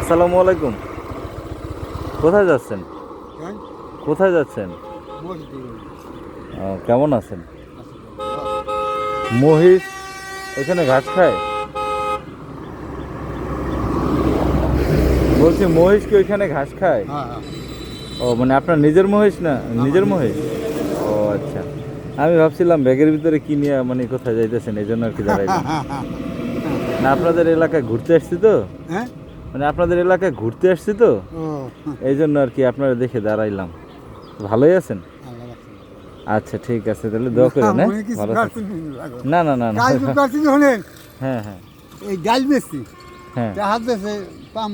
আসসালামু আলাইকুম। কোথায় যাচ্ছেন? কোথায় যাচ্ছেন? কেমন আছেন? মহিষ এখানে ঘাস খায়? বলছি মহিষ কি ওইখানে ঘাস খায়? ও মানে আপনার নিজের মহিষ না? নিজের মহিষ? ও আচ্ছা। আমি ভাবছিলাম ব্যাগের ভিতরে কি নিয়ে মানে কোথায় যাইতেছেন? এই জন্য আর কি দাঁড়াইলাম। না আপনাদের এলাকায় ঘুরতে আসছি তো। হ্যাঁ? মানে আপনাদের এলাকায় ঘুরতে আসছি তো এই জন্য আর কি আপনারা দেখে দাঁড়াইলাম। ভালোই আছেন? আচ্ছা ঠিক আছে তাহলে দোয়া করেন হ্যাঁ? না, না না না। হ্যাঁ হ্যাঁ। এই ডাল বেশি হ্যাঁ। হাত দেশে পাম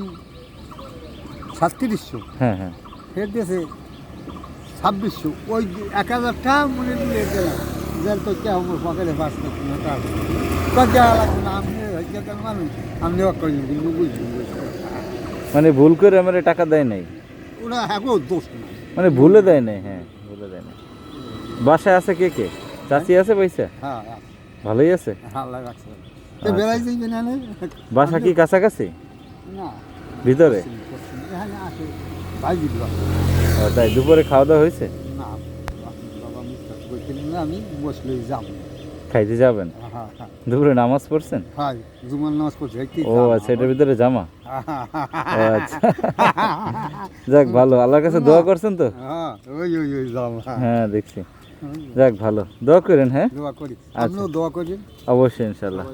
সাতত্রিশশো। হ্যাঁ হ্যাঁ। ফের ছাব্বিশশো। ওই এক হাজারটা মনে দিয়ে জেল তো কে আমার পকেটে বাস করছি না তার কত লাগবে না আমি আমি করি কিন্তু বুঝলি মানে ভুল করে আমার টাকা দেয় নাই? ওরা হ্যাঁ দোষ না মানে ভুলে দেয় নাই হ্যাঁ ভুলে দেয় নাই। বাসায় আছে কে কে? চাচি আছে পয়সা? হ্যাঁ হ্যাঁ ভালোই আছে? আচ্ছা। বাসা কি কাছাকাছি? না। ভিতরে? তাই দুপুরে খাওয়া দাওয়া হয়েছে? খাইতে যাবেন? হ্যাঁ হ্যাঁ। দুপুরে নামাজ পড়ছেন? হ্যাঁ জুমার নামাজ পড়ছে ও আচ্ছা এটার ভিতরে জামা? আচ্ছা। যাক ভালো আল্লাহর কাছে দোয়া করছেন তো? হ্যাঁ ওই ওই ওই জামা। হ্যাঁ দেখছি। যাক ভালো। দোয়া করেন হ্যাঁ? দোয়া করি। আচ্ছা। আপনিও দোয়া করেন। অবশ্যই ইনশাল্লাহ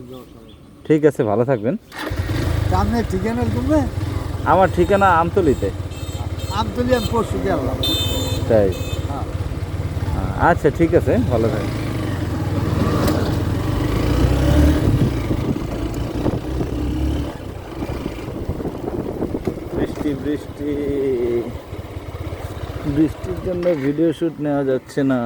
ঠিক আছে ভালো থাকবেন। সামনে ঠিকানা আমার ঠিকানা আমতলিতে। আমতলি আমি পরশু গেলাম। তাই? আচ্ছা ঠিক আছে ভালো থাকবেন। বৃষ্টি। বৃষ্টি বৃষ্টির জন্য ভিডিও শ্যুট নেওয়া যাচ্ছে না।